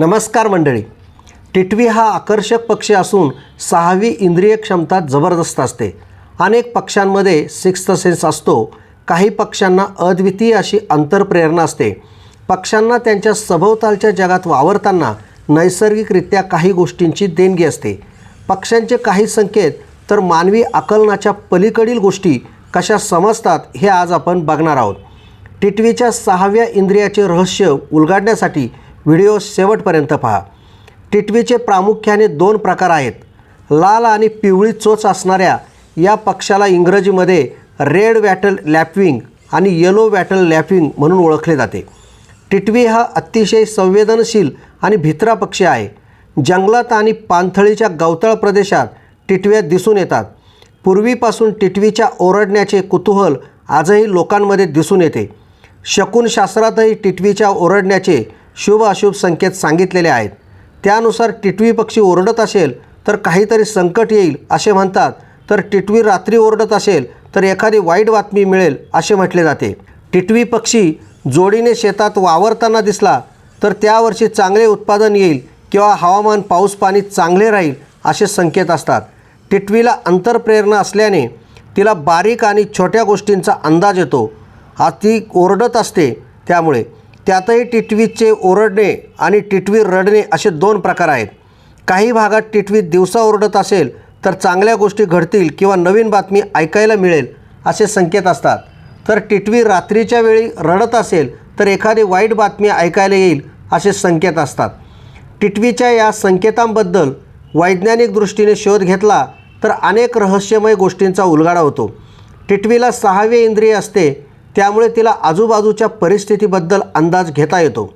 नमस्कार मंडळी. टिटवी हा आकर्षक पक्षी असून सहावी इंद्रिय क्षमता जबरदस्त असते. अनेक पक्ष्यांमध्ये सिक्स्थ सेन्स असतो. काही पक्ष्यांना अद्वितीय अशी अंतरप्रेरणा असते. पक्ष्यांना त्यांच्या सभोवतालच्या जगात वावरताना नैसर्गिकरित्या काही गोष्टींची देणगी असते. पक्ष्यांचे काही संकेत तर मानवी आकलनाच्या पलीकडील गोष्टी कशा समजतात हे आज आपण बघणार आहोत. टिटवीच्या सहाव्या इंद्रियाचे रहस्य उलगाडण्यासाठी व्हिडिओ शेवटपर्यंत पहा. टिटवीचे प्रामुख्याने दोन प्रकार आहेत. लाल आणि पिवळी चोच असणाऱ्या या पक्षाला इंग्रजीमध्ये रेड वॅटल लॅपविंग आणि येलो वॅटल लॅपविंग म्हणून ओळखले जाते. टिटवी हा अतिशय संवेदनशील आणि भित्रा पक्षी आहे. जंगलात आणि पाणथळीच्या गवताळ प्रदेशात टिटव्या दिसून येतात. पूर्वीपासून टिटवीच्या ओरडण्याचे कुतूहल आजही लोकांमध्ये दिसून येते. शकूनशास्त्रातही टिटवीच्या ओरडण्याचे शुभ अशुभ संकेत सांगितलेले आहेत. त्यानुसार टिटवी पक्षी ओरडत असेल तर काहीतरी संकट येईल असे म्हणतात. तर टिटवी रात्री ओरडत असेल तर एखादी वाईट बातमी मिळेल असे म्हटले जाते. टिटवी पक्षी जोडीने शेतात वावरताना दिसला तर त्यावर्षी चांगले उत्पादन येईल किंवा हवामान पाऊस पाणी चांगले राहील असे संकेत असतात. टिटवीला अंतरप्रेरणा असल्याने तिला बारीक आणि छोट्या गोष्टींचा अंदाज येतो. हा ती ओरडत असते त्यामुळे त्यातही टिटवीचे ओरडणे आणि टिटवी रडणे असे दोन प्रकार आहेत. काही भागात टिटवी दिवसा ओरडत असेल तर चांगल्या गोष्टी घडतील किंवा नवीन बातमी ऐकायला मिळेल असे संकेत असतात. तर टिटवी रात्रीच्या वेळी रडत असेल तर एखादी वाईट बातमी ऐकायला येईल असे संकेत असतात. टिटवीच्या या संकेतांबद्दल वैज्ञानिक दृष्टीने शोध घेतला तर अनेक रहस्यमय गोष्टींचा उलगाडा होतो. टिटवीला सहावे इंद्रिय असते त्यामुळे तिला आजूबाजूच्या परिस्थितीबद्दल अंदाज घेता येतो.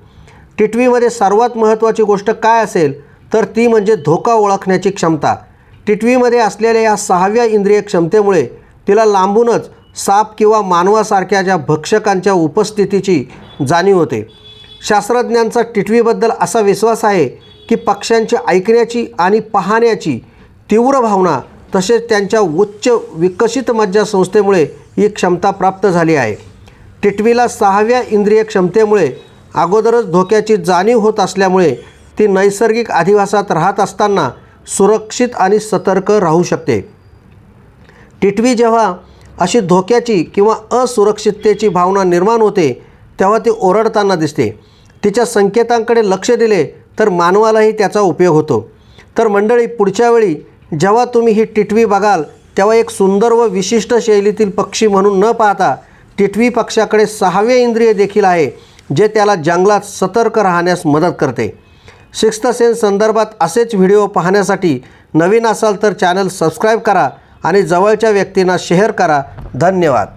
टिटवीमध्ये सर्वात महत्त्वाची गोष्ट काय असेल तर ती म्हणजे धोका ओळखण्याची क्षमता. टिटवीमध्ये असलेल्या या सहाव्या इंद्रिय क्षमतेमुळे तिला लांबूनच साप किंवा मानवासारख्या ज्या भक्षकांच्या उपस्थितीची जाणीव होते. शास्त्रज्ञांचा टिटवीबद्दल असा विश्वास आहे की पक्ष्यांची ऐकण्याची आणि पाहण्याची तीव्र भावना तसेच त्यांच्या उच्च विकसित मज्जासंस्थेमुळे ही क्षमता प्राप्त झाली आहे. टिटवीला सहाव्या इंद्रिय क्षमतेमुळे अगोदरच धोक्याची जाणीव होत असल्यामुळे ती नैसर्गिक अधिवासात राहत असताना सुरक्षित आणि सतर्क राहू शकते. टिटवी जेव्हा अशी धोक्याची किंवा असुरक्षिततेची भावना निर्माण होते तेव्हा ती ओरडताना दिसते. तिच्या संकेतांकडे लक्ष दिले तर मानवालाही त्याचा उपयोग होतो. तर मंडळी पुढच्या वेळी जेव्हा तुम्ही ही टिटवी बघाल तेव्हा एक सुंदर व विशिष्ट शैलीतील पक्षी म्हणून न पाहता टिटवी पक्षाकडे सहावे इंद्रिय देखील आहे जे त्याला जंगलात सतर्क राहण्यास मदत करते. सिक्स्थ सेन्स संदर्भात असेच व्हिडिओ पाहण्यासाठी नवीन असाल तर चॅनल सबस्क्राईब करा आणि जवळच्या व्यक्तींना शेअर करा. धन्यवाद.